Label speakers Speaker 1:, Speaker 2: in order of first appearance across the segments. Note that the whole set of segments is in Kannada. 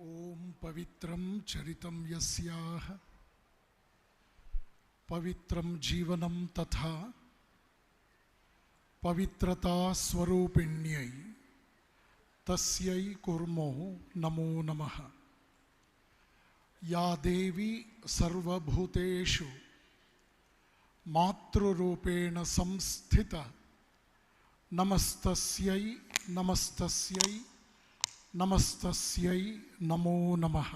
Speaker 1: ॐ पवित्रं चरितं यस्याः, पवित्रं जीवनं तथा पवित्रता स्वरूपिण्यै तस्यै कुर्मो नमो नमः। या देवी सर्वभूतेषु मातृरूपेण संस्थिता, नमस्तस्यै नमस्तस्यै ನಮಸ್ತಸ್ಯೈ ನಮೋ ನಮಃ.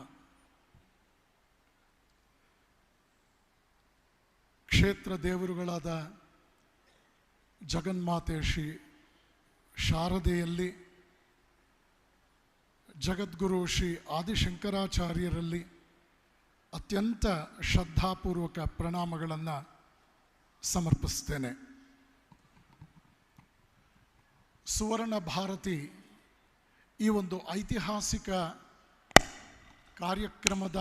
Speaker 1: ಕ್ಷೇತ್ರ ದೇವರುಗಳಾದ ಜಗನ್ಮಾತೆ ಶ್ರೀ ಶಾರದೆಯಲ್ಲಿ, ಜಗದ್ಗುರು ಶ್ರೀ ಆದಿಶಂಕರಾಚಾರ್ಯರಲ್ಲಿ ಅತ್ಯಂತ ಶ್ರದ್ಧಾಪೂರ್ವಕ ಪ್ರಣಾಮಗಳನ್ನು ಸಮರ್ಪಿಸ್ತೇನೆ. ಸುವರ್ಣ ಭಾರತಿ ಈ ಒಂದು ಐತಿಹಾಸಿಕ ಕಾರ್ಯಕ್ರಮದ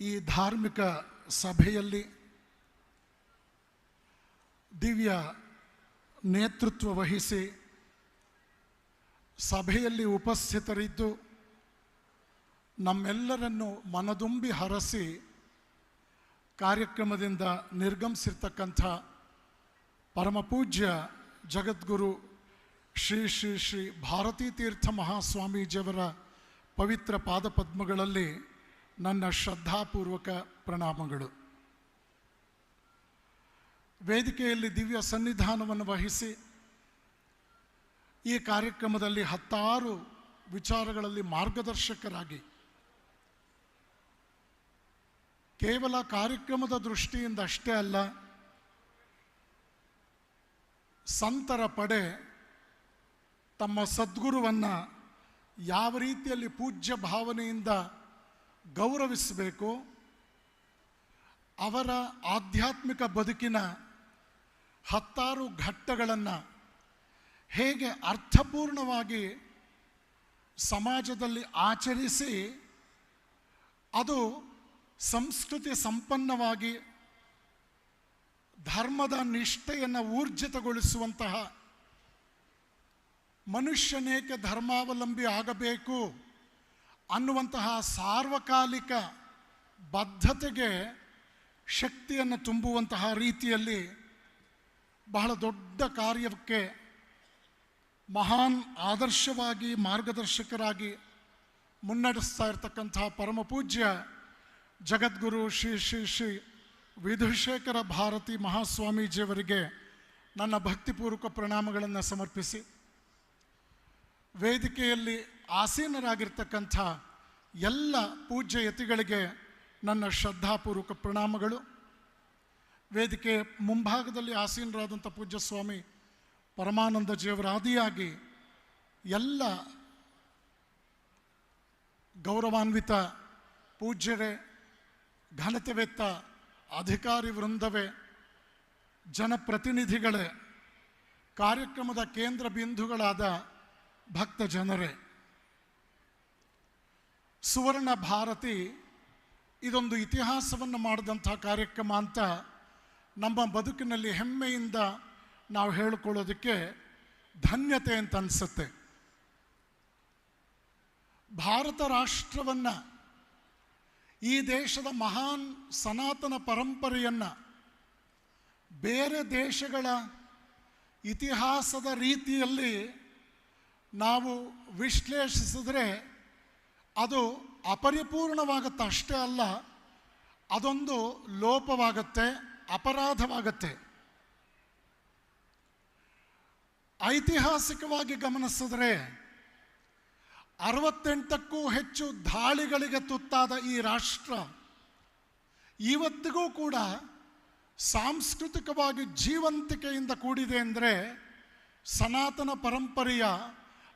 Speaker 1: ಈ ಧಾರ್ಮಿಕ ಸಭೆಯಲ್ಲಿ ದಿವ್ಯ ನೇತೃತ್ವ ವಹಿಸಿ ಸಭೆಯಲ್ಲಿ ಉಪಸ್ಥಿತರಿದ್ದು ನಮ್ಮೆಲ್ಲರನ್ನು ಮನದುಂಬಿ ಹರಸಿ ಕಾರ್ಯಕ್ರಮದಿಂದ ನಿರ್ಗಮಿಸಿರ್ತಕ್ಕಂಥ ಪರಮಪೂಜ್ಯ ಜಗದ್ಗುರು ಶ್ರೀ ಶ್ರೀ ಶ್ರೀ ಭಾರತೀ ತೀರ್ಥ ಮಹಾಸ್ವಾಮೀಜಿಯವರ ಪವಿತ್ರ ಪಾದಪದ್ಮಗಳಲ್ಲಿ ನನ್ನ ಶ್ರದ್ಧಾಪೂರ್ವಕ ಪ್ರಣಾಮಗಳು. ವೇದಿಕೆಯಲ್ಲಿ ದಿವ್ಯ ಸನ್ನಿಧಾನವನ್ನು ವಹಿಸಿ ಈ ಕಾರ್ಯಕ್ರಮದಲ್ಲಿ ಹತ್ತಾರು ವಿಚಾರಗಳಲ್ಲಿ ಮಾರ್ಗದರ್ಶಕರಾಗಿ ಕೇವಲ ಕಾರ್ಯಕ್ರಮದ ದೃಷ್ಟಿಯಿಂದ ಅಷ್ಟೇ ಅಲ್ಲ, ಸಂತರ ಪಡೆ ತಮ್ಮ ಸದ್ಗುರುವನ್ನು ಯಾವ ರೀತಿಯಲ್ಲಿ ಪೂಜ್ಯ ಭಾವನೆಯಿಂದ ಗೌರವಿಸಬೇಕು, ಅವರ ಆಧ್ಯಾತ್ಮಿಕ ಬದುಕಿನ ಹತ್ತಾರು ಘಟ್ಟಗಳನ್ನು ಹೇಗೆ ಅರ್ಥಪೂರ್ಣವಾಗಿ ಸಮಾಜದಲ್ಲಿ ಆಚರಿಸಿ ಅದು ಸಂಸ್ಕೃತಿ ಸಂಪನ್ನವಾಗಿ ಧರ್ಮದ ನಿಷ್ಠೆಯನ್ನು ಊರ್ಜಿತಗೊಳಿಸುವಂತಹ ಮನುಷ್ಯನೇಕೆ ಧರ್ಮಾವಲಂಬಿ ಆಗಬೇಕು ಅನ್ನುವಂತಹ ಸಾರ್ವಕಾಲಿಕ ಬದ್ಧತೆಗೆ ಶಕ್ತಿಯನ್ನು ತುಂಬುವಂತಹ ರೀತಿಯಲ್ಲಿ ಬಹಳ ದೊಡ್ಡ ಕಾರ್ಯಕ್ಕೆ ಮಹಾನ್ ಆದರ್ಶವಾಗಿ, ಮಾರ್ಗದರ್ಶಕರಾಗಿ ಮುನ್ನಡೆಸ್ತಾ ಇರತಕ್ಕಂತಹ ಪರಮಪೂಜ್ಯ ಜಗದ್ಗುರು ಶ್ರೀ ಶ್ರೀ ಶ್ರೀ ವಿಧುಶೇಖರ ಭಾರತಿ ಮಹಾಸ್ವಾಮೀಜಿಯವರಿಗೆ ನನ್ನ ಭಕ್ತಿಪೂರ್ವಕ ಪ್ರಣಾಮಗಳನ್ನು ಸಮರ್ಪಿಸಿ. ವೇದಿಕೆಯಲ್ಲಿ ಆಸೀನರಾಗಿರ್ತಕ್ಕಂಥ ಎಲ್ಲ ಪೂಜ್ಯ ಯತಿಗಳಿಗೆ ನನ್ನ ಶ್ರದ್ಧಾಪೂರ್ವಕ ಪ್ರಣಾಮಗಳು. ವೇದಿಕೆ ಮುಂಭಾಗದಲ್ಲಿ ಆಸೀನರಾದಂಥ ಪೂಜ್ಯ ಸ್ವಾಮಿ ಪರಮಾನಂದ ಆದಿಯಾಗಿ ಎಲ್ಲ ಗೌರವಾನ್ವಿತ ಪೂಜ್ಯರೇ, ಘನತೆವೆತ್ತ ಅಧಿಕಾರಿ ವೃಂದವೇ, ಜನಪ್ರತಿನಿಧಿಗಳೇ, ಕಾರ್ಯಕ್ರಮದ ಕೇಂದ್ರ ಬಿಂದುಗಳಾದ ಭಕ್ತ ಜನರೇ ಸುವರ್ಣ ಭಾರತಿ ಇದೊಂದು ಇತಿಹಾಸವನ್ನು ಮಾಡಿದಂಥ ಕಾರ್ಯಕ್ರಮ ಅಂತ ನಮ್ಮ ಬದುಕಿನಲ್ಲಿ ಹೆಮ್ಮೆಯಿಂದ ನಾವು ಹೇಳಿಕೊಳ್ಳೋದಕ್ಕೆ ಧನ್ಯತೆ ಅಂತ ಅನಿಸುತ್ತೆ. ಭಾರತ ರಾಷ್ಟ್ರವನ್ನು, ಈ ದೇಶದ ಮಹಾನ್ ಸನಾತನ ಪರಂಪರೆಯನ್ನು ಬೇರೆ ದೇಶಗಳ ಇತಿಹಾಸದ ರೀತಿಯಲ್ಲಿ ನಾವು ವಿಶ್ಲೇಷಿಸಿದ್ರೆ ಅದು ಅಪರಿಪೂರ್ಣವಾಗುತ್ತೆ ಅಷ್ಟೇ ಅಲ್ಲ, ಅದೊಂದು ಲೋಪವಾಗುತ್ತೆ, ಅಪರಾಧವಾಗುತ್ತೆ. ಐತಿಹಾಸಿಕವಾಗಿ ಗಮನಿಸಿದ್ರೆ ಅರವತ್ತೆಂಟಕ್ಕೂ ಹೆಚ್ಚು ದಾಳಿಗಳಿಗೆ ತುತ್ತಾದ ಈ ರಾಷ್ಟ್ರ ಇವತ್ತಿಗೂ ಕೂಡ ಸಾಂಸ್ಕೃತಿಕವಾಗಿ ಜೀವಂತಿಕೆಯಿಂದ ಕೂಡಿದೆ ಅಂದರೆ ಸನಾತನ ಪರಂಪರೆಯ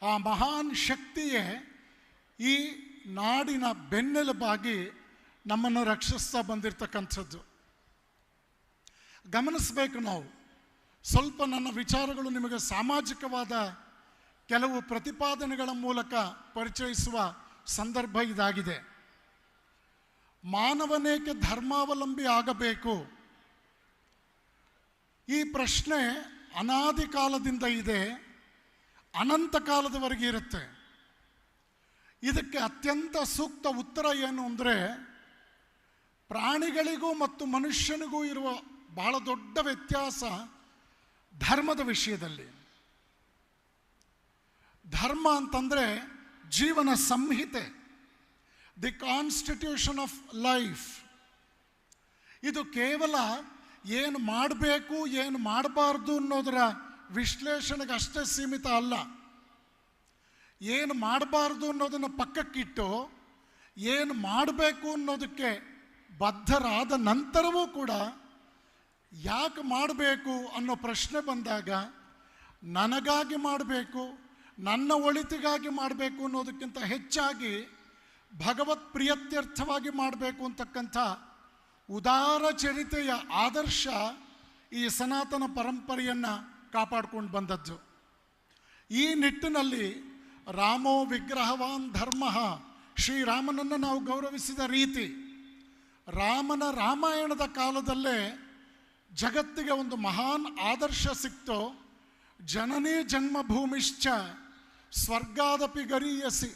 Speaker 1: ಆ ಮಹಾನ್ ಶಕ್ತಿಯೇ ಈ ನಾಡಿನ ಬೆನ್ನೆಲುಬಾಗಿ ನಮ್ಮನ್ನು ರಕ್ಷಿಸ್ತಾ ಬಂದಿರತಕ್ಕಂಥದ್ದು. ಗಮನಿಸಬೇಕು ನಾವು. ಸ್ವಲ್ಪ ನನ್ನ ವಿಚಾರಗಳು ನಿಮಗೆ ಸಾಮಾಜಿಕವಾದ ಕೆಲವು ಪ್ರತಿಪಾದನೆಗಳ ಮೂಲಕ ಪರಿಚಯಿಸುವ ಸಂದರ್ಭ ಇದಾಗಿದೆ. ಮಾನವನೇಕೆ ಧರ್ಮಾವಲಂಬಿ ಆಗಬೇಕು? ಈ ಪ್ರಶ್ನೆ ಅನಾದಿ ಕಾಲದಿಂದ ಇದೆ. ಅನಂತ ಕಾಲದವರೆಗೆ ಇರುತ್ತೆ. ಇದಕ್ಕೆ ಅತ್ಯಂತ ಸೂಕ್ತ ಉತ್ತರ ಏನು ಅಂದರೆ, ಪ್ರಾಣಿಗಳಿಗೂ ಮತ್ತು ಮನುಷ್ಯನಿಗೂ ಇರುವ ಬಹಳ ದೊಡ್ಡ ವ್ಯತ್ಯಾಸ ಧರ್ಮದ ವಿಷಯದಲ್ಲಿ. ಧರ್ಮ ಅಂತಂದರೆ ಜೀವನ ಸಂಹಿತೆ, ದಿ ಕಾನ್ಸ್ಟಿಟ್ಯೂಷನ್ ಆಫ್ ಲೈಫ್. ಇದು ಕೇವಲ ಏನು ಮಾಡಬೇಕು, ಏನು ಮಾಡಬಾರ್ದು ಅನ್ನೋದರ ವಿಶ್ಲೇಷಣೆಗೆ ಅಷ್ಟೇ ಸೀಮಿತ ಅಲ್ಲ. ಏನು ಮಾಡಬಾರ್ದು ಅನ್ನೋದನ್ನು ಪಕ್ಕಕ್ಕಿಟ್ಟು, ಏನು ಮಾಡಬೇಕು ಅನ್ನೋದಕ್ಕೆ ಬದ್ಧರಾದ ನಂತರವೂ ಕೂಡ ಯಾಕೆ ಮಾಡಬೇಕು ಅನ್ನೋ ಪ್ರಶ್ನೆ ಬಂದಾಗ, ನನಗಾಗಿ ಮಾಡಬೇಕು, ನನ್ನ ಒಳಿತಿಗಾಗಿ ಮಾಡಬೇಕು ಅನ್ನೋದಕ್ಕಿಂತ ಹೆಚ್ಚಾಗಿ ಭಗವತ್ ಪ್ರಿಯತ್ಯರ್ಥವಾಗಿ ಮಾಡಬೇಕು ಅಂತಕ್ಕಂಥ ಉದಾರ ಚರಿತೆಯ ಆದರ್ಶ ಈ ಸನಾತನ ಪರಂಪರೆಯನ್ನು ಕಾಪಾಡ್ಕೊಂಡು ಬಂದದ್ದು. ಈ ನಿಟ್ಟಿನಲ್ಲಿ ರಾಮೋ ವಿಗ್ರಹವಾನ್ ಧರ್ಮ, ಶ್ರೀರಾಮನನ್ನು ನಾವು ಗೌರವಿಸಿದ ರೀತಿ ರಾಮನ ರಾಮಾಯಣದ ಕಾಲದಲ್ಲೇ ಜಗತ್ತಿಗೆ ಒಂದು ಮಹಾನ್ ಆದರ್ಶ ಸಿಕ್ತೋ, ಜನನೇ ಜನ್ಮಭೂಮಿಶ್ಚ ಸ್ವರ್ಗಾದಪಿ ಗರೀಯಸಿ.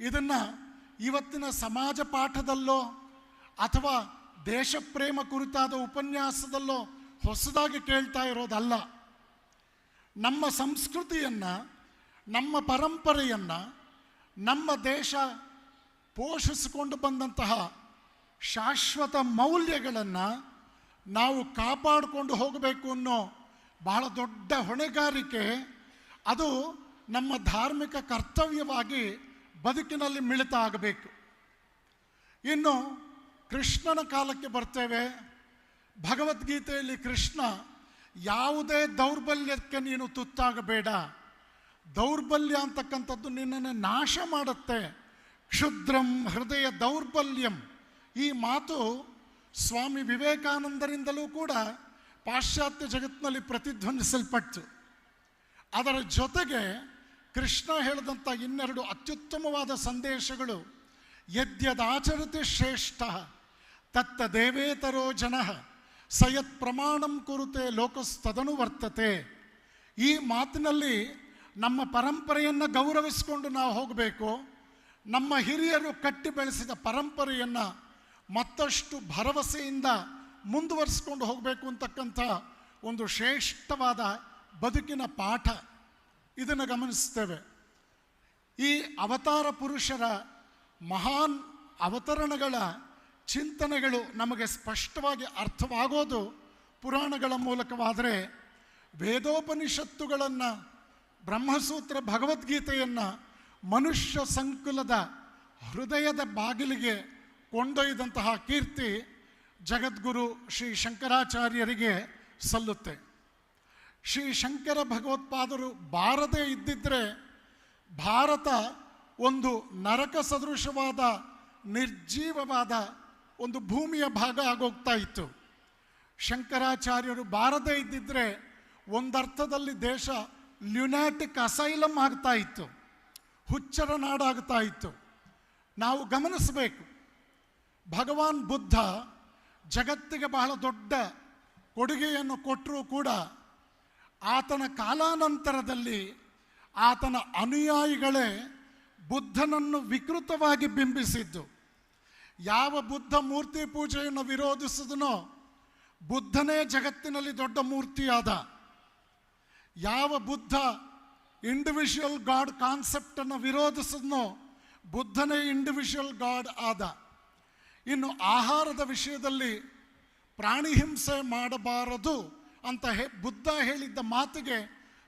Speaker 1: ಇದನ್ನು ಇವತ್ತಿನ ಸಮಾಜ ಪಾಠದಲ್ಲೋ ಅಥವಾ ದೇಶಪ್ರೇಮ ಕುರಿತಾದ ಉಪನ್ಯಾಸದಲ್ಲೋ ಹೊಸದಾಗಿ ಕೇಳ್ತಾ ಇರೋದಲ್ಲ. ನಮ್ಮ ಸಂಸ್ಕೃತಿಯನ್ನು, ನಮ್ಮ ಪರಂಪರೆಯನ್ನು, ನಮ್ಮ ದೇಶ ಪೋಷಿಸಿಕೊಂಡು ಬಂದಂತಹ ಶಾಶ್ವತ ಮೌಲ್ಯಗಳನ್ನು ನಾವು ಕಾಪಾಡಿಕೊಂಡು ಹೋಗಬೇಕು ಅನ್ನೋ ಬಹಳ ದೊಡ್ಡ ಹೊಣೆಗಾರಿಕೆ ಅದು ನಮ್ಮ ಧಾರ್ಮಿಕ ಕರ್ತವ್ಯವಾಗಿ ಬದುಕಿನಲ್ಲಿ ಮಿಳಿತ ಆಗಬೇಕು. ಇನ್ನು ಕೃಷ್ಣನ ಕಾಲಕ್ಕೆ ಬರ್ತೇವೆ. ಭಗವದ್ಗೀತೆಯಲ್ಲಿ ಕೃಷ್ಣ, ಯಾವುದೇ ದೌರ್ಬಲ್ಯಕ್ಕೆ ನೀನು ತುತ್ತಾಗಬೇಡ. ದೌರ್ಬಲ್ಯ ಅಂತಕ್ಕಂಥದ್ದು ನಿನ್ನನ್ನು ನಾಶ ಮಾಡುತ್ತೆ. ಕ್ಷುದ್ರಂ ಹೃದಯ ದೌರ್ಬಲ್ಯಂ. ಈ ಮಾತು ಸ್ವಾಮಿ ವಿವೇಕಾನಂದರಿಂದಲೂ ಕೂಡ ಪಾಶ್ಚಾತ್ಯ ಜಗತ್ತಿನಲ್ಲಿ ಪ್ರತಿಧ್ವನಿಸಲ್ಪಟ್ಟು. ಅದರ ಜೊತೆಗೆ ಕೃಷ್ಣ ಹೇಳಿದಂಥ ಇನ್ನೆರಡು ಅತ್ಯುತ್ತಮವಾದ ಸಂದೇಶಗಳು, ಯದ್ಯದಾಚರತೆ ಶ್ರೇಷ್ಠ, ತತ್ತ ದೇವೇತರೋ ಜನ. ಸಯತ್ ಪ್ರಮಾಣಂ ಕುರುತೆ ಲೋಕಸ್ತದನು ವರ್ತತೆ. ಈ ಮಾತಿನಲ್ಲಿ ನಮ್ಮ ಪರಂಪರೆಯನ್ನು ಗೌರವಿಸಿಕೊಂಡು ನಾವು ಹೋಗಬೇಕು. ನಮ್ಮ ಹಿರಿಯರು ಕಟ್ಟಿ ಬೆಳೆಸಿದ ಪರಂಪರೆಯನ್ನು ಮತ್ತಷ್ಟು ಭರವಸೆಯಿಂದ ಮುಂದುವರಿಸಿಕೊಂಡು ಹೋಗಬೇಕು ಅಂತಕ್ಕಂಥ ಒಂದು ಶ್ರೇಷ್ಠವಾದ ಬದುಕಿನ ಪಾಠ ಇದನ್ನು ಗಮನಿಸ್ತೇವೆ. ಈ ಅವತಾರ ಪುರುಷರ ಮಹಾನ್ ಅವತರಣಗಳ ಚಿಂತನೆಗಳು ನಮಗೆ ಸ್ಪಷ್ಟವಾಗಿ ಅರ್ಥವಾಗೋದು ಪುರಾಣಗಳ ಮೂಲಕವಾದರೆ ವೇದೋಪನಿಷತ್ತುಗಳನ್ನು, ಬ್ರಹ್ಮಸೂತ್ರ ಭಗವದ್ಗೀತೆಯನ್ನು ಮನುಷ್ಯ ಸಂಕುಲದ ಹೃದಯದ ಬಾಗಿಲಿಗೆ ಕೊಂಡೊಯ್ದಂತಹ ಕೀರ್ತಿ ಜಗದ್ಗುರು ಶ್ರೀ ಶಂಕರಾಚಾರ್ಯರಿಗೆ ಸಲ್ಲುತ್ತೆ. ಶ್ರೀ ಶಂಕರ ಭಗವತ್ಪಾದರು ಬಾರದೇ ಇದ್ದಿದ್ದರೆ ಭಾರತ ಒಂದು ನರಕ ಸದೃಶವಾದ ನಿರ್ಜೀವವಾದ ಒಂದು ಭೂಮಿಯ ಭಾಗ ಆಗೋಗ್ತಾ ಇತ್ತು. ಶಂಕರಾಚಾರ್ಯರು ಬಾರದೇ ಇದ್ದಿದ್ದರೆ ಒಂದರ್ಥದಲ್ಲಿ ದೇಶ ಲ್ಯುನಾಟಿಕ್ ಅಸೈಲಮ್ ಆಗ್ತಾ ಇತ್ತು. ಹುಚ್ಚರ ನಾಡಾಗ್ತಾ ಇತ್ತು. ನಾವು ಗಮನಿಸಬೇಕು. ಭಗವಾನ್ ಬುದ್ಧ ಜಗತ್ತಿಗೆ ಬಹಳ ದೊಡ್ಡ ಕೊಡುಗೆಯನ್ನು ಕೊಟ್ಟರೂ ಕೂಡ ಆತನ ಕಾಲಾನಂತರದಲ್ಲಿ ಆತನ ಅನುಯಾಯಿಗಳೇ ಬುದ್ಧನನ್ನು ವಿಕೃತವಾಗಿ ಬಿಂಬಿಸಿದ್ದು. ಯಾವ ಬುದ್ಧ ಮೂರ್ತಿ ಪೂಜೆಯನ್ನು ವಿರೋಧಿಸಿದನೋ ಬುದ್ಧನೇ ಜಗತ್ತಿನಲ್ಲಿ ದೊಡ್ಡ ಮೂರ್ತಿಯಾದ. ಯಾವ ಬುದ್ಧ ಇಂಡಿವಿಜುವಲ್ ಗಾಡ್ ಕಾನ್ಸೆಪ್ಟನ್ನು ವಿರೋಧಿಸಿದನೋ ಬುದ್ಧನೇ ಇಂಡಿವಿಜುವಲ್ ಗಾಡ್ ಆದ. ಇನ್ನು ಆಹಾರದ ವಿಷಯದಲ್ಲಿ ಪ್ರಾಣಿ ಹಿಂಸೆ ಮಾಡಬಾರದು ಅಂತ ಹೇ, ಬುದ್ಧ ಹೇಳಿದ್ದ ಮಾತಿಗೆ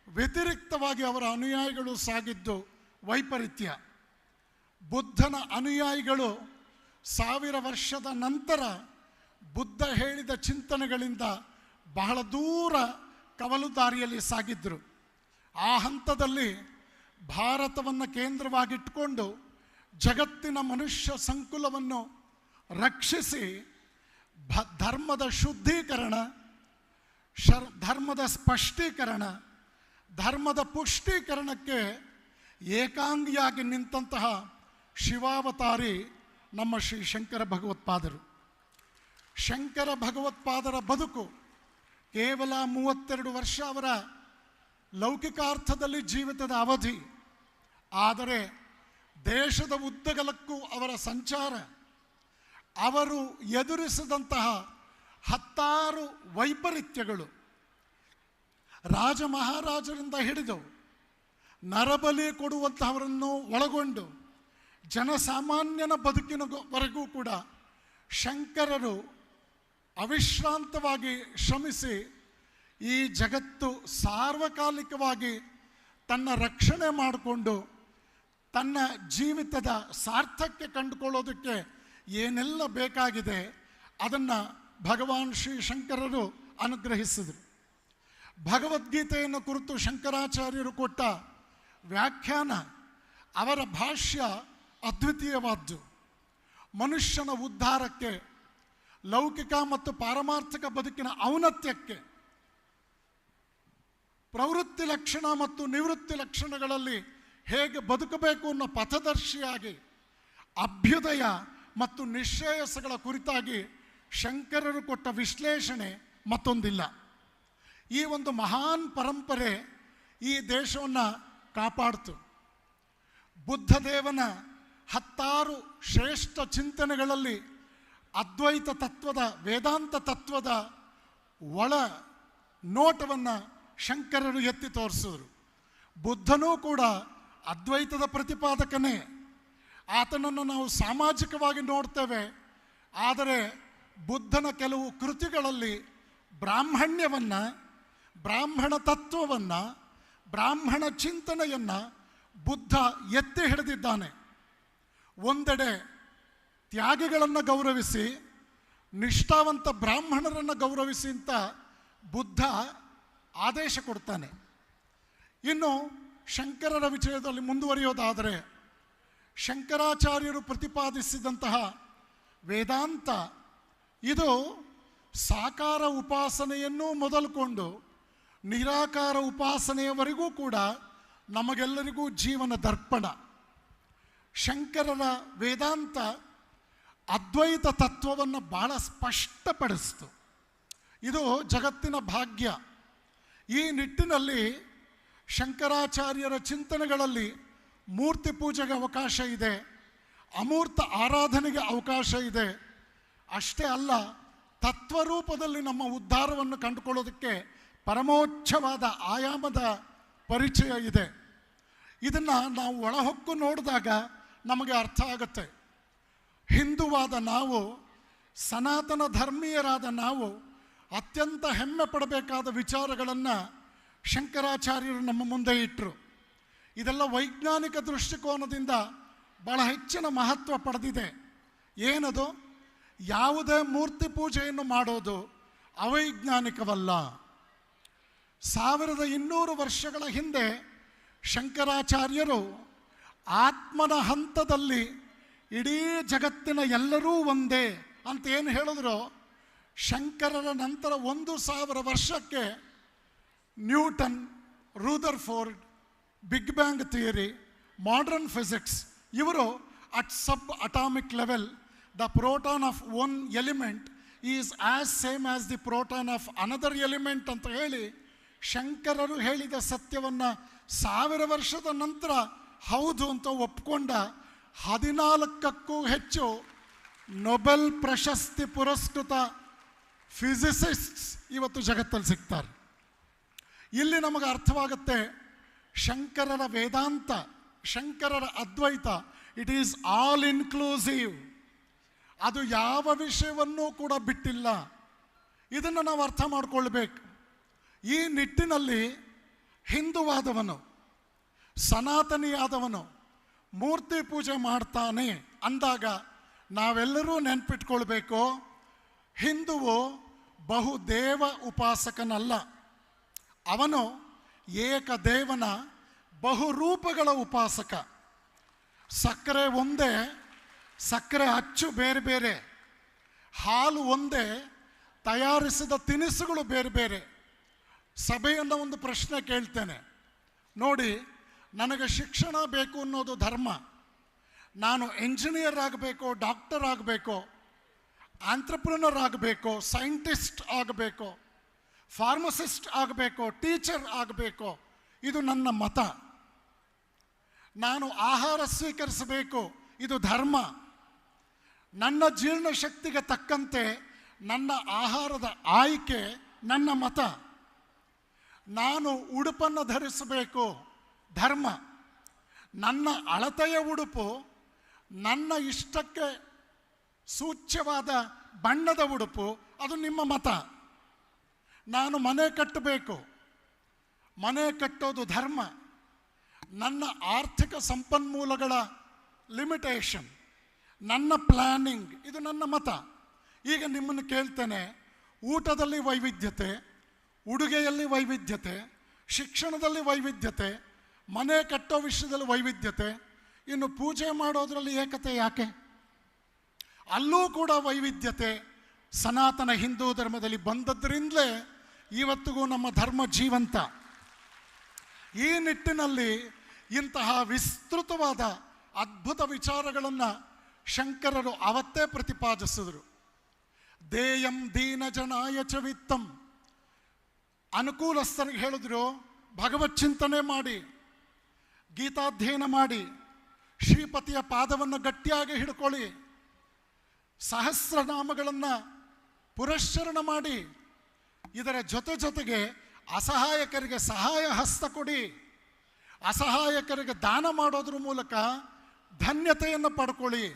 Speaker 1: ವ್ಯತಿರಿಕ್ತವಾಗಿ ಅವರ ಅನುಯಾಯಿಗಳು ಸಾಗಿದ್ದು ವೈಪರೀತ್ಯ. ಬುದ್ಧನ ಅನುಯಾಯಿಗಳು ಸಾವಿರ ವರ್ಷದ ನಂತರ ಬುದ್ಧ ಹೇಳಿದ ಚಿಂತನೆಗಳಿಂದ ಬಹಳ ದೂರ ಕವಲು ದಾರಿಯಲ್ಲಿ ಸಾಗಿದ್ದರು ಆ ಹಂತದಲ್ಲಿ ಭಾರತವನ್ನು ಕೇಂದ್ರವಾಗಿಟ್ಟುಕೊಂಡು ಜಗತ್ತಿನ ಮನುಷ್ಯ ಸಂಕುಲವನ್ನು ರಕ್ಷಿಸಿ ಭ, ಧರ್ಮದ ಶುದ್ಧೀಕರಣ, ಶರ್, ಧರ್ಮದ ಸ್ಪಷ್ಟೀಕರಣ, ಧರ್ಮದ ಪುಷ್ಟೀಕರಣಕ್ಕೆ ಏಕಾಂಗಿಯಾಗಿ ನಿಂತಹ ಶಿವಾವತಾರಿ ನಮ್ಮ ಶ್ರೀ ಶಂಕರ ಭಗವತ್ಪಾದರು. ಶಂಕರ ಭಗವತ್ಪಾದರ ಬದುಕು ಕೇವಲ ಮೂವತ್ತೆರಡು ವರ್ಷ ಅವರ ಲೌಕಿಕಾರ್ಥದಲ್ಲಿ ಜೀವಿತದ ಅವಧಿ. ಆದರೆ ದೇಶದ ಉದ್ದಗಲಕ್ಕೂ ಅವರ ಸಂಚಾರ, ಅವರು ಎದುರಿಸಿದಂತಹ ಹತ್ತಾರು ವೈಪರೀತ್ಯಗಳು ರಾಜ ಮಹಾರಾಜರಿಂದ ಹಿಡಿದು ನರಬಲಿ ಕೊಡುವಂತಹವರನ್ನು ಒಳಗೊಂಡು ಜನಸಾಮಾನ್ಯನ ಬದುಕಿನವರೆಗೂ ಕೂಡ ಶಂಕರರು ಅವಿಶ್ರಾಂತವಾಗಿ ಶ್ರಮಿಸಿ ಈ ಜಗತ್ತು ಸಾರ್ವಕಾಲಿಕವಾಗಿ ತನ್ನ ರಕ್ಷಣೆ ಮಾಡಿಕೊಂಡು ತನ್ನ ಜೀವಿತದ ಸಾರ್ಥಕ್ಯ ಕಂಡುಕೊಳ್ಳೋದಕ್ಕೆ ಏನೆಲ್ಲ ಬೇಕಾಗಿದೆ ಅದನ್ನು ಭಗವಾನ್ ಶ್ರೀ ಶಂಕರರು ಅನುಗ್ರಹಿಸಿದರು. ಭಗವದ್ಗೀತೆಯನ್ನು ಕುರಿತು ಶಂಕರಾಚಾರ್ಯರು ಕೊಟ್ಟ ವ್ಯಾಖ್ಯಾನ ಅವರ ಭಾಷ್ಯ ಅದ್ವಿತೀಯವಾದ್ದು. ಮನುಷ್ಯನ ಉದ್ಧಾರಕ್ಕೆ, ಲೌಕಿಕ ಮತ್ತು ಪಾರಮಾರ್ಥಿಕ ಬದುಕಿನ ಔನತ್ಯಕ್ಕೆ ಪ್ರವೃತ್ತಿ ಲಕ್ಷಣ ಮತ್ತು ನಿವೃತ್ತಿ ಲಕ್ಷಣಗಳಲ್ಲಿ ಹೇಗೆ ಬದುಕಬೇಕು ಅನ್ನೋ ಪಥದರ್ಶಿಯಾಗಿ, ಅಭ್ಯುದಯ ಮತ್ತು ನಿಶ್ರೇಯಸಗಳ ಕುರಿತಾಗಿ ಶಂಕರರು ಕೊಟ್ಟ ವಿಶ್ಲೇಷಣೆ ಮತ್ತೊಂದಿಲ್ಲ. ಈ ಒಂದು ಮಹಾನ್ ಪರಂಪರೆ ಈ ದೇಶವನ್ನು ಕಾಪಾಡ್ತು. ಬುದ್ಧದೇವನ ಹತ್ತಾರು ಶ್ರೇಷ್ಠ ಚಿಂತನೆಗಳಲ್ಲಿ ಅದ್ವೈತ ತತ್ವದ, ವೇದಾಂತ ತತ್ವದ ಒಳ ನೋಟವನ್ನು ಶಂಕರರು ಎತ್ತಿ ತೋರಿಸಿದರು. ಬುದ್ಧನೂ ಕೂಡ ಅದ್ವೈತದ ಪ್ರತಿಪಾದಕನೇ. ಆತನನ್ನು ನಾವು ಸಾಮಾಜಿಕವಾಗಿ ನೋಡ್ತೇವೆ. ಆದರೆ ಬುದ್ಧನ ಕೆಲವು ಕೃತಿಗಳಲ್ಲಿ ಬ್ರಾಹ್ಮಣ್ಯವನ್ನು, ಬ್ರಾಹ್ಮಣ ತತ್ವವನ್ನು, ಬ್ರಾಹ್ಮಣ ಚಿಂತನೆಯನ್ನು ಬುದ್ಧ ಎತ್ತಿ ಹಿಡಿದಿದ್ದಾನೆ. ಒಂದೆಡೆ ತ್ಯಾಗಿಗಳನ್ನು ಗೌರವಿಸಿ, ನಿಷ್ಠಾವಂತ ಬ್ರಾಹ್ಮಣರನ್ನು ಗೌರವಿಸಿ ಅಂತ ಬುದ್ಧ ಆದೇಶ ಕೊಡ್ತಾನೆ. ಇನ್ನು ಶಂಕರರ ವಿಷಯದಲ್ಲಿ ಮುಂದುವರಿಯೋದಾದರೆ, ಶಂಕರಾಚಾರ್ಯರು ಪ್ರತಿಪಾದಿಸಿದಂತಹ ವೇದಾಂತ, ಇದು ಸಾಕಾರ ಉಪಾಸನೆಯನ್ನು ಮೊದಲುಕೊಂಡು ನಿರಾಕಾರ ಉಪಾಸನೆಯವರೆಗೂ ಕೂಡ ನಮಗೆಲ್ಲರಿಗೂ ಜೀವನ ದರ್ಪಣ. ಶಂಕರರ ವೇದಾಂತ ಅದ್ವೈತ ತತ್ವವನ್ನು ಬಹಳ ಸ್ಪಷ್ಟಪಡಿಸ್ತು. ಇದು ಜಗತ್ತಿನ ಭಾಗ್ಯ. ಈ ನಿಟ್ಟಿನಲ್ಲಿ ಶಂಕರಾಚಾರ್ಯರ ಚಿಂತನೆಗಳಲ್ಲಿ ಮೂರ್ತಿ ಪೂಜೆಗೆ ಅವಕಾಶ ಇದೆ, ಅಮೂರ್ತ ಆರಾಧನೆಗೆ ಅವಕಾಶ ಇದೆ. ಅಷ್ಟೇ ಅಲ್ಲ, ತತ್ವರೂಪದಲ್ಲಿ ನಮ್ಮ ಉದ್ಧಾರವನ್ನು ಕಂಡುಕೊಳ್ಳೋದಕ್ಕೆ ಪರಮೋಚ್ಛವಾದ ಆಯಾಮದ ಪರಿಚಯ ಇದೆ. ಇದನ್ನು ನಾವು ಒಳಹೊಕ್ಕು ನೋಡಿದಾಗ ನಮಗೆ ಅರ್ಥ ಆಗುತ್ತೆ. ಹಿಂದುವಾದ ನಾವು, ಸನಾತನ ಧರ್ಮೀಯರಾದ ನಾವು ಅತ್ಯಂತ ಹೆಮ್ಮೆ ಪಡಬೇಕಾದ ವಿಚಾರಗಳನ್ನು ಶಂಕರಾಚಾರ್ಯರು ನಮ್ಮ ಮುಂದೆ ಇಟ್ಟರು ಇದೆಲ್ಲ ವೈಜ್ಞಾನಿಕ ದೃಷ್ಟಿಕೋನದಿಂದ ಬಹಳ ಹೆಚ್ಚಿನ ಮಹತ್ವ ಪಡೆದಿದೆ. ಏನದು? ಯಾವುದೇ ಮೂರ್ತಿ ಪೂಜೆಯನ್ನು ಮಾಡೋದು ಅವೈಜ್ಞಾನಿಕವಲ್ಲ. ಸಾವಿರದ ಇನ್ನೂರು ವರ್ಷಗಳ ಹಿಂದೆ ಶಂಕರಾಚಾರ್ಯರು ಆತ್ಮನ ಹಂತದಲ್ಲಿ ಇಡೀ ಜಗತ್ತಿನ ಎಲ್ಲರೂ ಒಂದೇ ಅಂತ ಏನು ಹೇಳಿದ್ರು? ಶಂಕರರ ನಂತರ ಒಂದು ಸಾವಿರ ವರ್ಷಕ್ಕೆ Newton Rutherford big bang theory, modern physics ಇವರು at subatomic level, the proton of one element is as same as the proton of another element ಅಂತ ಹೇಳಿ ಶಂಕರರು ಹೇಳಿದ ಸತ್ಯವನ್ನು ಸಾವಿರ ವರ್ಷದ ನಂತರ ಹೌದು ಅಂತ ಒಪ್ಕೊಂಡ ಹದಿನಾಲ್ಕಕ್ಕೂ ಹೆಚ್ಚು ನೊಬೆಲ್ ಪ್ರಶಸ್ತಿ ಪುರಸ್ಕೃತ ಫಿಸಿಸಿಸ್ಟ್ಸ್ ಇವತ್ತು ಜಗತ್ತಲ್ಲಿ ಸಿಗ್ತಾರೆ. ಇಲ್ಲಿ ನಮಗೆ ಅರ್ಥವಾಗುತ್ತೆ, ಶಂಕರರ Vedanta, ಶಂಕರರ Advaita it is all inclusive ಅದು ಯಾವ ವಿಷಯವನ್ನೂ ಕೂಡ ಬಿಟ್ಟಿಲ್ಲ. ಇದನ್ನು ನಾವು ಅರ್ಥ ಮಾಡಿಕೊಳ್ಬೇಕು. ಈ ನಿಟ್ಟಿನಲ್ಲಿ ಹಿಂದುವಾದವನು ಸನಾತನಿಯಾದವನು ಮೂರ್ತಿ ಪೂಜೆ ಮಾಡ್ತಾನೆ ಅಂದಾಗ ನಾವೆಲ್ಲರೂ ನೆನ್ಪಿಟ್ಕೊಳ್ಬೇಕು, ಹಿಂದುವು ಬಹುದೇವ ಉಪಾಸಕನಲ್ಲ. ಅವನು ಏಕದೇವನ ಬಹುರೂಪಗಳ ಉಪಾಸಕ. ಸಕ್ಕರೆ ಒಂದೇ, ಸಕ್ಕರೆ ಅಚ್ಚು ಬೇರೆ ಬೇರೆ. ಹಾಲು ಒಂದೇ, ತಯಾರಿಸಿದ ತಿನಿಸುಗಳು ಬೇರೆ ಬೇರೆ. ಸಭೆಯನ್ನು ಒಂದು ಪ್ರಶ್ನೆ ಕೇಳ್ತೇನೆ. ನೋಡಿ ನನಗೆ ಶಿಕ್ಷಣ ಬೇಕು ಅನ್ನೋದು ಧರ್ಮ. ನಾನು ಎಂಜಿನಿಯರ್ ಆಗಬೇಕು ಡಾಕ್ಟರ್ ಆಗಬೇಕು ಆಂಟ್ರಪ್ರಿನರ್ ಆಗಬೇಕು ಸೈಂಟಿಸ್ಟ್ ಆಗಬೇಕು ಫಾರ್ಮಸಿಸ್ಟ್ ಆಗಬೇಕು ಟೀಚರ್ ಆಗಬೇಕು. ಇದು ನನ್ನ ಮತ. ನಾನು ಆಹಾರ ಸ್ವೀಕರಿಸಬೇಕು, ಇದು ಧರ್ಮ. ನನ್ನ ಜೀರ್ಣಶಕ್ತಿಗೆ ತಕ್ಕಂತೆ ನನ್ನ ಆಹಾರದ ಆಯ್ಕೆ ನನ್ನ ಮತ. ನಾನು ಉಡುಪನ್ನು ಧರಿಸಬೇಕು ಧರ್ಮ. ನನ್ನ ಅಳತೆಯ ಉಡುಪು ನನ್ನ ಇಷ್ಟಕ್ಕೆ ಸೂಚ್ಯವಾದ ಬಣ್ಣದ ಉಡುಪು, ಅದು ನಿಮ್ಮ ಮತ. ನಾನು ಮನೆ ಕಟ್ಟಬೇಕು. ಮನೆ ಕಟ್ಟೋದು ಧರ್ಮ. ನನ್ನ ಆರ್ಥಿಕ ಸಂಪನ್ಮೂಲಗಳ ಲಿಮಿಟೇಷನ್, ನನ್ನ ಪ್ಲ್ಯಾನಿಂಗ್ ಇದು ನನ್ನ ಮತ. ಈಗ ನಿಮ್ಮನ್ನು ಕೇಳ್ತೇನೆ, ಊಟದಲ್ಲಿ ವೈವಿಧ್ಯತೆ, ಉಡುಗೆಯಲ್ಲಿ ವೈವಿಧ್ಯತೆ, ಶಿಕ್ಷಣದಲ್ಲಿ ವೈವಿಧ್ಯತೆ ಮನೆ ಕಟ್ಟೋ ವಿಷಯದಲ್ಲಿ ವೈವಿಧ್ಯತೆ, ಇನ್ನು ಪೂಜೆ ಮಾಡೋದರಲ್ಲಿ ಏಕತೆ ಯಾಕೆ? ಅಲ್ಲೂ ಕೂಡ ವೈವಿಧ್ಯತೆ. ಸನಾತನ ಹಿಂದೂ ಧರ್ಮದಲ್ಲಿ ಬಂದದ್ರಿಂದಲೇ ಇವತ್ತಿಗೂ ನಮ್ಮ ಧರ್ಮ ಜೀವಂತ. ಈ ನಿಟ್ಟಿನಲ್ಲಿ ಇಂತಹ ವಿಸ್ತೃತವಾದ ಅದ್ಭುತ ವಿಚಾರಗಳನ್ನು ಶಂಕರರು ಅವತ್ತೇ ಪ್ರತಿಪಾದಿಸಿದರು. ದೇಯಂ ದೀನ ಜನಾಯ ಚ ವಿತ್ತಂ. ಅನುಕೂಲಸ್ಥರಿಗೆ ಹೇಳಿದ್ರು, ಭಗವತ್ ಚಿಂತನೆ ಮಾಡಿ. ಗೀತಾಧ್ಯಯನ ಮಾಡಿ ಶ್ರೀಪತಿಯ ಪಾದವನ್ನು ಗಟ್ಟಿಯಾಗಿ ಹಿಡ್ಕೊಳ್ಳಿ. ಸಹಸ್ರನಾಮಗಳನ್ನು ಪುರಶ್ಚರಣ ಮಾಡಿ. ಇದರ ಜೊತೆ ಜೊತೆಗೆ ಅಸಹಾಯಕರಿಗೆ ಸಹಾಯ ಹಸ್ತ ಕೊಡಿ. ಅಸಹಾಯಕರಿಗೆ ದಾನ ಮಾಡೋದ್ರ ಮೂಲಕ ಧನ್ಯತೆಯನ್ನು ಪಡ್ಕೊಳ್ಳಿ.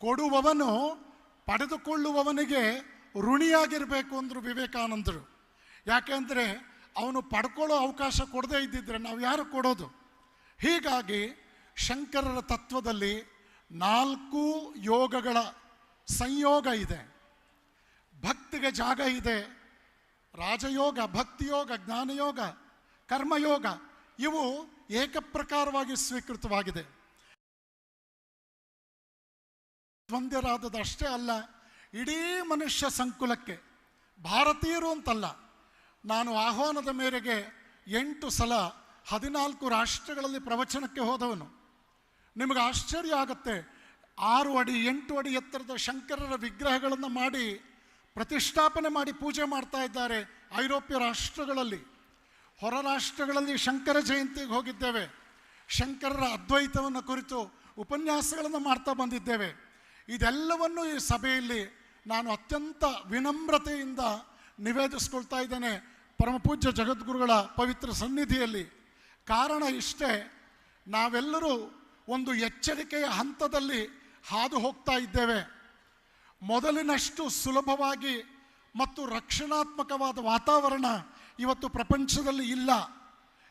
Speaker 1: ಕೊಡುವವನು ಪಡೆದುಕೊಳ್ಳುವವನಿಗೆ ಋಣಿಯಾಗಿರಬೇಕು ಅಂದರು ವಿವೇಕಾನಂದರು. ಯಾಕೆಂದರೆ ಅವನು ಪಡ್ಕೊಳ್ಳೋ ಅವಕಾಶ ಕೊಡದೇ ಇದ್ದಿದ್ರೆ ನಾವು ಯಾರು ಕೊಡೋದು? ಹೀಗಾಗಿ ಶಂಕರರ ತತ್ವದಲ್ಲಿ ನಾಲ್ಕು ಯೋಗಗಳ ಸಂಯೋಗ ಇದೆ. ಭಕ್ತಿಗೆ ಜಾಗ ಇದೆ. ರಾಜಯೋಗ, ಭಕ್ತಿಯೋಗ, ಜ್ಞಾನಯೋಗ, ಕರ್ಮಯೋಗ ಇವು ಏಕಪ್ರಕಾರವಾಗಿ ಸ್ವೀಕೃತವಾಗಿದೆ. ದ್ವಂದ್ವರಾದದಷ್ಟೇ ಅಲ್ಲ, ಇಡೀ ಮನುಷ್ಯ ಸಂಕುಲಕ್ಕೆ, ಭಾರತೀಯರು ಅಂತಲ್ಲ, ನಾನು ಆಹ್ವಾನದ ಮೇರೆಗೆ ಎಂಟು ಸಲ ಹದಿನಾಲ್ಕು ರಾಷ್ಟ್ರಗಳಲ್ಲಿ ಪ್ರವಚನಕ್ಕೆ ಹೋದವನು. ನಿಮಗೆ ಆಶ್ಚರ್ಯ ಆಗುತ್ತೆ. ಆರು ಅಡಿ, ಎಂಟು ಅಡಿ ಎತ್ತರದ ಶಂಕರರ ವಿಗ್ರಹಗಳನ್ನು ಮಾಡಿ ಪ್ರತಿಷ್ಠಾಪನೆ ಮಾಡಿ ಪೂಜೆ ಮಾಡ್ತಾ ಇದ್ದಾರೆ ಐರೋಪ್ಯ ರಾಷ್ಟ್ರಗಳಲ್ಲಿ. ಹೊರ ರಾಷ್ಟ್ರಗಳಲ್ಲಿ ಶಂಕರ ಜಯಂತಿಗೆ ಹೋಗಿದ್ದೇವೆ. ಶಂಕರರ ಅದ್ವೈತವನ್ನು ಕುರಿತು ಉಪನ್ಯಾಸಗಳನ್ನು ಮಾಡ್ತಾ ಬಂದಿದ್ದೇವೆ. ಇದೆಲ್ಲವನ್ನು ಈ ಸಭೆಯಲ್ಲಿ ನಾನು ಅತ್ಯಂತ ವಿನಮ್ರತೆಯಿಂದ ನಿವೇದಿಸ್ಕೊಳ್ತಾ ಇದ್ದೇನೆ. ಪರಮಪೂಜ್ಯ ಜಗದ್ಗುರುಗಳ ಪವಿತ್ರ ಸನ್ನಿಧಿಯಲ್ಲಿ. ಕಾರಣ ಇಷ್ಟೇ, ನಾವೆಲ್ಲರೂ ಒಂದು ಎಚ್ಚರಿಕೆಯ ಹಂತದಲ್ಲಿ ಹಾದು ಹೋಗ್ತಾ ಇದ್ದೇವೆ. ಮೊದಲಿನಷ್ಟು ಸುಲಭವಾಗಿ ಮತ್ತು ರಕ್ಷಣಾತ್ಮಕವಾದ ವಾತಾವರಣ ಇವತ್ತು ಪ್ರಪಂಚದಲ್ಲಿ ಇಲ್ಲ.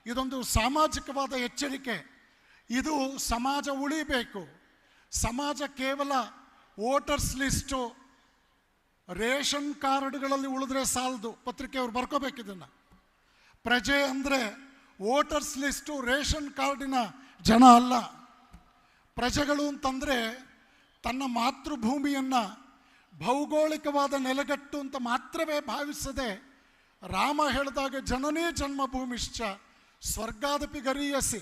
Speaker 1: ಇದೊಂದು ಸಾಮಾಜಿಕವಾದ ಎಚ್ಚರಿಕೆ. ಇದು ಸಮಾಜ ಉಳಿಬೇಕು. ಸಮಾಜ ಕೇವಲ ವೋಟರ್ಸ್ ಲಿಸ್ಟು, ರೇಷನ್ ಕಾರ್ಡ್ಗಳಲ್ಲಿ ಉಳಿದ್ರೆ ಸಾಲದು. ಪತ್ರಿಕೆಯವರು ಬರ್ಕೋಬೇಕು ಇದನ್ನು. ಪ್ರಜೆ ಅಂದರೆ ವೋಟರ್ಸ್ ಲಿಸ್ಟು ರೇಷನ್ ಕಾರ್ಡಿನ ಜನ ಅಲ್ಲ. ಪ್ರಜೆಗಳು ಅಂತಂದರೆ ತನ್ನ ಮಾತೃಭೂಮಿಯನ್ನು ಭೌಗೋಳಿಕವಾದ ನೆಲೆಗಟ್ಟು ಅಂತ ಮಾತ್ರವೇ ಭಾವಿಸದೆ ರಾಮ ಹೇಳಿದಾಗ ಜನನೇ ಜನ್ಮಭೂಮಿಶ್ಚ, ಸ್ವರ್ಗಾದಪಿ ಗರೀಯಸಿ.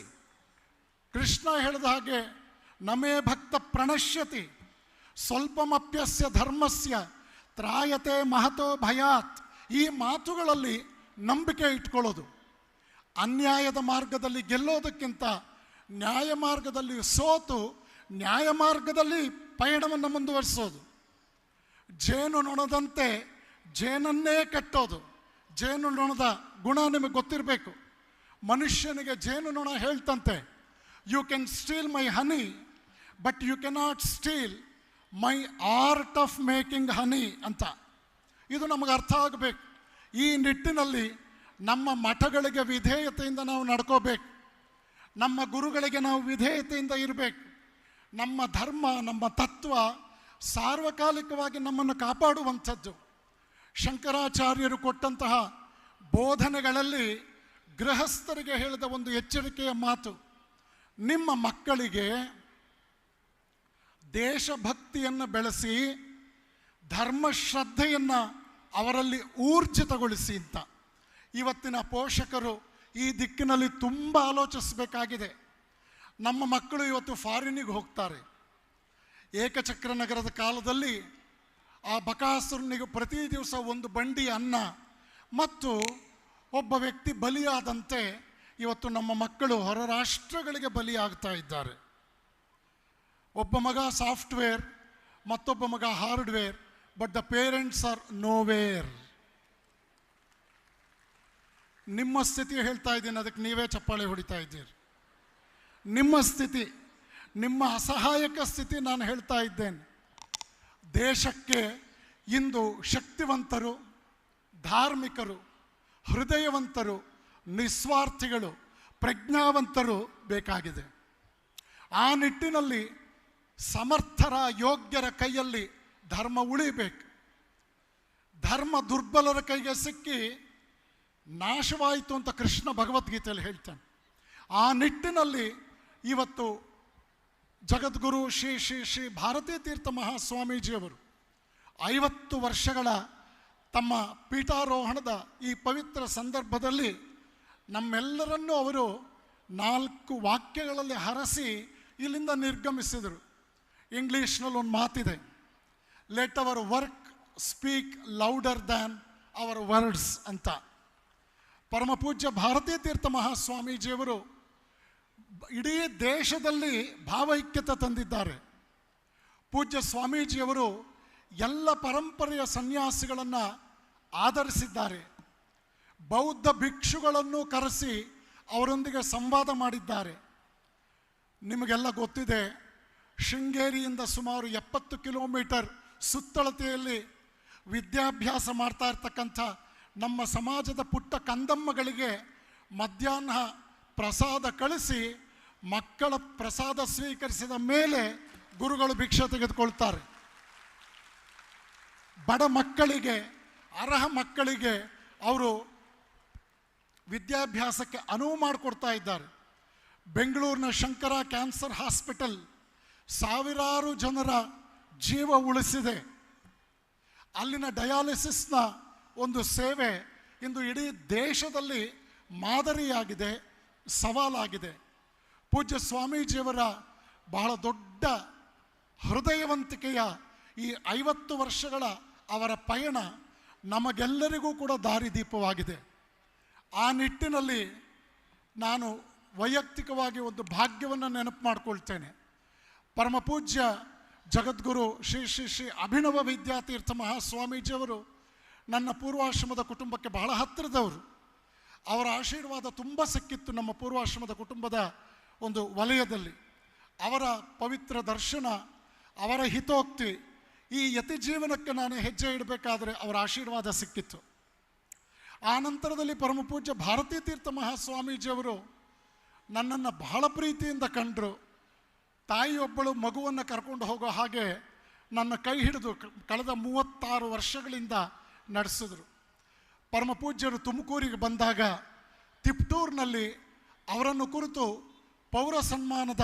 Speaker 1: ಕೃಷ್ಣ ಹೇಳಿದ ಹಾಗೆ ನಮೇ ಭಕ್ತ ಪ್ರಣಶ್ಯತಿ, ಸ್ವಲ್ಪಮಪ್ಯಸ್ಯ ಧರ್ಮಸ್ಯ, ತ್ರಾಯತೆ ಮಹತೋ ಭಯಾತ್. ಈ ಮಾತುಗಳಲ್ಲಿ ನಂಬಿಕೆ ಇಟ್ಕೊಳ್ಳೋದು. ಅನ್ಯಾಯದ ಮಾರ್ಗದಲ್ಲಿ ಗೆಲ್ಲೋದಕ್ಕಿಂತ ನ್ಯಾಯ ಮಾರ್ಗದಲ್ಲಿ ಸೋತು ನ್ಯಾಯ ಮಾರ್ಗದಲ್ಲಿ ಪಯಣವನ್ನು ಮುಂದುವರಿಸೋದು. ಜೇನು ನೊಣದಂತೆ ಜೇನನ್ನೇ ಕಟ್ಟೋದು. ಜೇನು ನೊಣದ ಗುಣ ನಿಮಗೆ ಗೊತ್ತಿರಬೇಕು. ಮನುಷ್ಯನಿಗೆ ಜೇನು ನೊಣ ಹೇಳ್ತಂತೆ you can steal my honey but you cannot steal my art of making honey ಅಂತ. ಇದು ನಮಗೆ ಅರ್ಥ ಆಗಬೇಕು. ಈ ನಿಟ್ಟಿನಲ್ಲಿ ನಮ್ಮ ಮಠಗಳಿಗೆ ವಿಧೇಯತೆಯಿಂದ ನಾವು ನಡ್ಕೋಬೇಕು. ನಮ್ಮ ಗುರುಗಳಿಗೆ ನಾವು ವಿಧೇಯತೆಯಿಂದ ಇರಬೇಕು. ನಮ್ಮ ಧರ್ಮ, ನಮ್ಮ ತತ್ವ ಸಾರ್ವಕಾಲಿಕವಾಗಿ ನಮ್ಮನ್ನು ಕಾಪಾಡುವಂಥದ್ದು. ಶಂಕರಾಚಾರ್ಯರು ಕೊಟ್ಟಂತಹ ಬೋಧನೆಗಳಲ್ಲಿ ಗೃಹಸ್ಥರಿಗೆ ಹೇಳಿದ ಒಂದು ಎಚ್ಚರಿಕೆಯ ಮಾತು, ನಿಮ್ಮ ಮಕ್ಕಳಿಗೆ ದೇಶಭಕ್ತಿಯನ್ನು ಬೆಳೆಸಿ, ಧರ್ಮಶ್ರದ್ಧೆಯನ್ನು ಅವರಲ್ಲಿ ಊರ್ಜಿತಗೊಳಿಸಿ ಅಂತ. ಇವತ್ತಿನ ಪೋಷಕರು ಈ ದಿಕ್ಕಿನಲ್ಲಿ ತುಂಬ ಆಲೋಚಿಸಬೇಕಾಗಿದೆ. ನಮ್ಮ ಮಕ್ಕಳು ಇವತ್ತು ಫಾರಿನಿಗೆ ಹೋಗ್ತಾರೆ. ಏಕಚಕ್ರ ನಗರದ ಕಾಲದಲ್ಲಿ ಆ ಬಕಾಸುರನಿಗೆ ಪ್ರತಿ ದಿವಸ ಒಂದು ಬಂಡಿ ಅನ್ನ ಮತ್ತು ಒಬ್ಬ ವ್ಯಕ್ತಿ ಬಲಿಯಾದಂತೆ ಇವತ್ತು ನಮ್ಮ ಮಕ್ಕಳು ಹೊರ ರಾಷ್ಟ್ರಗಳಿಗೆ ಬಲಿಯಾಗ್ತಾ ಇದ್ದಾರೆ. ಒಬ್ಬ ಮಗ ಸಾಫ್ಟ್ವೇರ್, ಮತ್ತೊಬ್ಬ ಮಗ hardware but the parents are nowhere ನಿಮ್ಮ ಸ್ಥಿತಿ ಹೇಳ್ತಾ ಇದ್ದೀನಿ, ಅದಕ್ಕೆ ನೀವೇ ಚಪ್ಪಾಳೆ ಹೊಡಿತಾ ಇದ್ದೀರಿ. ನಿಮ್ಮ ಸ್ಥಿತಿ, ನಿಮ್ಮ ಅಸಹಾಯಕ ಸ್ಥಿತಿ ನಾನು ಹೇಳ್ತಾ ಇದ್ದೇನೆ. ದೇಶಕ್ಕೆ ಇಂದು ಶಕ್ತಿವಂತರು, ಧಾರ್ಮಿಕರು, ಹೃದಯವಂತರು, ನಿಸ್ವಾರ್ಥಿಗಳು, ಪ್ರಜ್ಞಾವಂತರು ಬೇಕಾಗಿದೆ. ಆ ನಿಟ್ಟಿನಲ್ಲಿ ಸಮರ್ಥರ, ಯೋಗ್ಯರ ಕೈಯಲ್ಲಿ ಧರ್ಮ ಉಳಿಬೇಕು. ಧರ್ಮ ದುರ್ಬಲರ ಕೈಗೆ ಸಿಕ್ಕಿ ನಾಶವಾಯಿತು ಅಂತ ಕೃಷ್ಣ ಭಗವದ್ಗೀತೆಯಲ್ಲಿ ಹೇಳ್ತಾನೆ. ಆ ನಿಟ್ಟಿನಲ್ಲಿ ಇವತ್ತು ಜಗದ್ಗುರು ಶ್ರೀ ಶ್ರೀ ಶ್ರೀ ಭಾರತೀ ತೀರ್ಥ ಮಹಾಸ್ವಾಮೀಜಿಯವರು ಐವತ್ತು ವರ್ಷಗಳ ತಮ್ಮ ಪೀಠಾರೋಹಣದ ಈ ಪವಿತ್ರ ಸಂದರ್ಭದಲ್ಲಿ ನಮ್ಮೆಲ್ಲರನ್ನೂ ಅವರು ನಾಲ್ಕು ವಾಕ್ಯಗಳಲ್ಲಿ ಹರಸಿ ಇಲ್ಲಿಂದ ನಿರ್ಗಮಿಸಿದರು. ಇಂಗ್ಲೀಷ್ನಲ್ಲಿ ಒಂದು ಮಾತಿದೆ let our work speak louder than our words ಅಂತ. ಪರಮ ಪೂಜ್ಯ ಭಾರತೀ ತೀರ್ಥ ಮಹಾಸ್ವಾಮೀಜಿಯವರು ಇಡೀ ದೇಶದಲ್ಲಿ ಭಾವೈಕ್ಯತೆ ತಂದಿದ್ದಾರೆ. ಪೂಜ್ಯ ಸ್ವಾಮೀಜಿಯವರು ಎಲ್ಲ ಪರಂಪರೆಯ ಸನ್ಯಾಸಿಗಳನ್ನು ಆಧರಿಸಿದ್ದಾರೆ. ಬೌದ್ಧ ಭಿಕ್ಷುಗಳನ್ನು ಕರೆಸಿ ಅವರೊಂದಿಗೆ ಸಂವಾದ ಮಾಡಿದ್ದಾರೆ. ನಿಮಗೆಲ್ಲ ಗೊತ್ತಿದೆ, ಶೃಂಗೇರಿಯಿಂದ ಸುಮಾರು ಎಪ್ಪತ್ತು ಕಿಲೋಮೀಟರ್ ಸುತ್ತಳತೆಯಲ್ಲಿ ವಿದ್ಯಾಭ್ಯಾಸ ಮಾಡ್ತಾ ಇರ್ತಕ್ಕಂಥ ನಮ್ಮ ಸಮಾಜದ ಪುಟ್ಟ ಕಂದಮ್ಮಗಳಿಗೆ ಮಧ್ಯಾಹ್ನ ಪ್ರಸಾದ ಕಳಿಸಿ ಮಕ್ಕಳ ಪ್ರಸಾದ ಸ್ವೀಕರಿಸಿದ ಮೇಲೆ ಗುರುಗಳು ಭಿಕ್ಷೆ ತೆಗೆದುಕೊಳ್ತಾರೆ. ಬಡ ಮಕ್ಕಳಿಗೆ, ಅರ್ಹ ಮಕ್ಕಳಿಗೆ ಅವರು ವಿದ್ಯಾಭ್ಯಾಸಕ್ಕೆ ಅನುವು ಮಾಡಿಕೊಡ್ತಾ ಇದ್ದಾರೆ. ಬೆಂಗಳೂರಿನ ಶಂಕರ ಕ್ಯಾನ್ಸರ್ ಹಾಸ್ಪಿಟಲ್ ಸಾವಿರಾರು ಜನರ ಜೀವ ಉಳಿಸಿದೆ. ಅಲ್ಲಿನ ಡಯಾಲಿಸಿಸ್ನ ಒಂದು ಸೇವೆ ಇಂದು ಇಡೀ ದೇಶದಲ್ಲಿ ಮಾದರಿಯಾಗಿದೆ, ಸವಾಲಾಗಿದೆ. ಪೂಜ್ಯ ಸ್ವಾಮೀಜಿಯವರ ಬಹಳ ದೊಡ್ಡ ಹೃದಯವಂತಿಕೆಯ ಈ ಐವತ್ತು ವರ್ಷಗಳ ಅವರ ಪಯಣ ನಮಗೆಲ್ಲರಿಗೂ ಕೂಡ ದಾರಿದೀಪವಾಗಿದೆ ಆ ನಿಟ್ಟಿನಲ್ಲಿ ನಾನು ವೈಯಕ್ತಿಕವಾಗಿ ಒಂದು ಭಾಗ್ಯವನ್ನು ನೆನಪು ಮಾಡಿಕೊಳ್ತೇನೆ. ಪರಮಪೂಜ್ಯ ಜಗದ್ಗುರು ಶ್ರೀ ಶ್ರೀ ಶ್ರೀ ಅಭಿನವ ವಿದ್ಯಾತೀರ್ಥ ಮಹಾಸ್ವಾಮೀಜಿಯವರು ನನ್ನ ಪೂರ್ವಾಶ್ರಮದ ಕುಟುಂಬಕ್ಕೆ ಬಹಳ ಹತ್ತಿರದವರು. ಅವರ ಆಶೀರ್ವಾದ ತುಂಬ ಸಿಕ್ಕಿತ್ತು ನಮ್ಮ ಪೂರ್ವಾಶ್ರಮದ ಕುಟುಂಬದ ಒಂದು ವಲಯದಲ್ಲಿ. ಅವರ ಪವಿತ್ರ ದರ್ಶನ, ಅವರ ಹಿತೋಕ್ತಿ, ಈ ಯತಿ ಜೀವನಕ್ಕೆ ನಾನು ಹೆಜ್ಜೆ ಇಡಬೇಕಾದರೆ ಅವರ ಆಶೀರ್ವಾದ ಸಿಕ್ಕಿತ್ತು. ಆ ನಂತರದಲ್ಲಿ ಪರಮ ಪೂಜ್ಯ ಭಾರತೀ ತೀರ್ಥ ಮಹಾಸ್ವಾಮೀಜಿಯವರು ನನ್ನನ್ನು ಬಹಳ ಪ್ರೀತಿಯಿಂದ ಕಂಡರು. ತಾಯಿಯೊಬ್ಬಳು ಮಗುವನ್ನು ಕರ್ಕೊಂಡು ಹೋಗೋ ಹಾಗೆ ನನ್ನ ಕೈ ಹಿಡಿದು ಕಳೆದ ಮೂವತ್ತಾರು ವರ್ಷಗಳಿಂದ ನಡೆಸಿದ್ರು. ಪರಮ ಪೂಜ್ಯರು ತುಮಕೂರಿಗೆ ಬಂದಾಗ ತಿಪ್ಟೂರಿನಲ್ಲಿ ಅವರನ್ನು ಕುರಿತು ಪೌರ ಸನ್ಮಾನದ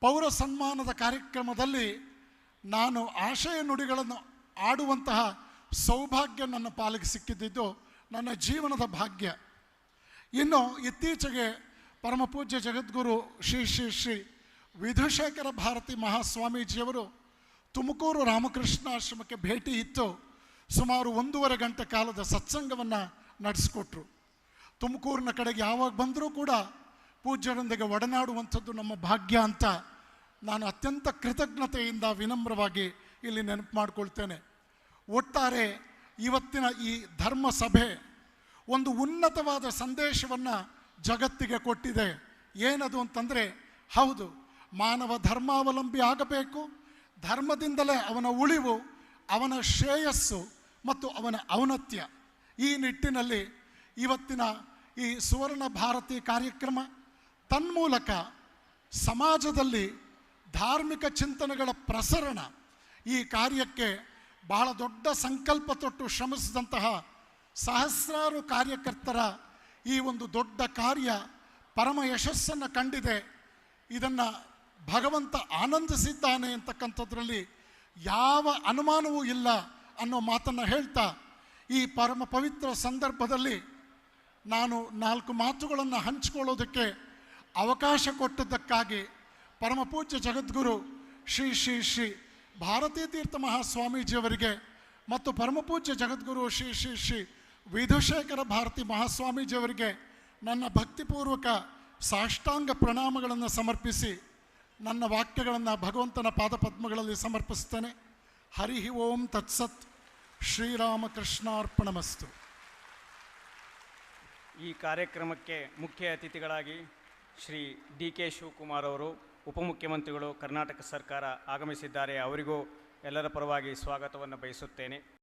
Speaker 1: ಪೌರ ಸನ್ಮಾನದ ಕಾರ್ಯಕ್ರಮದಲ್ಲಿ ನಾನು ಆಶಯ ನುಡಿಗಳನ್ನು ಆಡುವಂತಹ ಸೌಭಾಗ್ಯ ನನ್ನ ಪಾಲಿಗೆ ಸಿಕ್ಕಿದ್ದಿದ್ದು ನನ್ನ ಜೀವನದ ಭಾಗ್ಯ. ಇನ್ನು ಇತ್ತೀಚೆಗೆ ಪರಮ ಪೂಜ್ಯ ಜಗದ್ಗುರು ಶ್ರೀ ಶ್ರೀ ಶ್ರೀ ವಿಧುಶೇಖರ ಭಾರತಿ ಮಹಾಸ್ವಾಮೀಜಿಯವರು ತುಮಕೂರು ರಾಮಕೃಷ್ಣ ಆಶ್ರಮಕ್ಕೆ ಭೇಟಿ ಇತ್ತು. ಸುಮಾರು ಒಂದೂವರೆ ಗಂಟೆ ಕಾಲದ ಸತ್ಸಂಗವನ್ನು ನಡೆಸಿಕೊಟ್ರು. ತುಮಕೂರಿನ ಕಡೆಗೆ ಯಾವಾಗ ಬಂದರೂ ಕೂಡ ಪೂಜ್ಯರೊಂದಿಗೆ ಒಡನಾಡುವಂಥದ್ದು ನಮ್ಮ ಭಾಗ್ಯ ಅಂತ ನಾನು ಅತ್ಯಂತ ಕೃತಜ್ಞತೆಯಿಂದ ವಿನಮ್ರವಾಗಿ ಇಲ್ಲಿ ನೆನಪು ಮಾಡಿಕೊಳ್ತೇನೆ. ಒಟ್ಟಾರೆ ಇವತ್ತಿನ ಈ ಧರ್ಮ ಸಭೆ ಒಂದು ಉನ್ನತವಾದ ಸಂದೇಶವನ್ನು ಜಗತ್ತಿಗೆ ಕೊಟ್ಟಿದೆ. ಏನದು ಅಂತಂದರೆ, ಹೌದು, ಮಾನವ ಧರ್ಮಾವಲಂಬಿ ಆಗಬೇಕು, ಧರ್ಮದಿಂದಲೇ ಅವನ ಉಳಿವು, ಅವನ ಶ್ರೇಯಸ್ಸು ಮತ್ತು ಅವನ ಔನ್ನತ್ಯ. ಈ ನಿಟ್ಟಿನಲ್ಲಿ ಇವತ್ತಿನ ಈ ಸುವರ್ಣ ಭಾರತಿ ಕಾರ್ಯಕ್ರಮ ತನ್ಮೂಲಕ ಸಮಾಜದಲ್ಲಿ ಧಾರ್ಮಿಕ ಚಿಂತನೆಗಳ ಪ್ರಸರಣ ಈ ಕಾರ್ಯಕ್ಕೆ ಬಹಳ ದೊಡ್ಡ ಸಂಕಲ್ಪ ತೊಟ್ಟು ಶ್ರಮಿಸಿದಂತಹ ಸಹಸ್ರಾರು ಕಾರ್ಯಕರ್ತರ ಈ ಒಂದು ದೊಡ್ಡ ಕಾರ್ಯ ಪರಮ ಯಶಸ್ಸನ್ನು ಕಂಡಿದೆ. ಇದನ್ನು ಭಗವಂತ ಆನಂದಿಸಿದ್ದಾನೆ ಅಂತಕ್ಕಂಥದ್ರಲ್ಲಿ ಯಾವ ಅನುಮಾನವೂ ಇಲ್ಲ. ಅನ್ನೋ ಮಾತನ್ನು ಹೇಳ್ತಾ ಈ ಪರಮ ಪವಿತ್ರ ಸಂದರ್ಭದಲ್ಲಿ ನಾನು ನಾಲ್ಕು ಮಾತುಗಳನ್ನು ಹಂಚಿಕೊಳ್ಳೋದಕ್ಕೆ ಅವಕಾಶ ಕೊಟ್ಟದ್ದಕ್ಕಾಗಿ ಪರಮ ಪೂಜ್ಯ ಜಗದ್ಗುರು ಶ್ರೀ ಶ್ರೀ ಶ್ರೀ ಭಾರತೀ ತೀರ್ಥ ಮಹಾಸ್ವಾಮೀಜಿಯವರಿಗೆ ಮತ್ತು ಪರಮಪೂಜ್ಯ ಜಗದ್ಗುರು ಶ್ರೀ ಶ್ರೀ ಶ್ರೀ ವಿಧುಶೇಖರ ಭಾರತಿ ಮಹಾಸ್ವಾಮೀಜಿಯವರಿಗೆ ನನ್ನ ಭಕ್ತಿಪೂರ್ವಕ ಸಾಷ್ಟಾಂಗ ಪ್ರಣಾಮಗಳನ್ನು ಸಮರ್ಪಿಸಿ ನನ್ನ ವಾಕ್ಯಗಳನ್ನು ಭಗವಂತನ ಪಾದಪದ್ಮಗಳಲ್ಲಿ ಸಮರ್ಪಿಸ್ತೇನೆ ಹರಿ ಓಂ ತತ್ಸತ್ ಶ್ರೀರಾಮಕೃಷ್ಣಾರ್ಪಣಮಸ್ತು.
Speaker 2: ಈ ಕಾರ್ಯಕ್ರಮಕ್ಕೆ ಮುಖ್ಯ ಅತಿಥಿಗಳಾಗಿ ಶ್ರೀ ಡಿ ಕೆ ಶಿವಕುಮಾರ್ ಅವರು, ಉಪಮುಖ್ಯಮಂತ್ರಿಗಳು, ಕರ್ನಾಟಕ ಸರ್ಕಾರ ಆಗಮಿಸಿದ್ದಾರೆ. ಅವರಿಗೂ ಎಲ್ಲರ ಪರವಾಗಿ ಸ್ವಾಗತವನ್ನು ಬಯಸುತ್ತೇನೆ.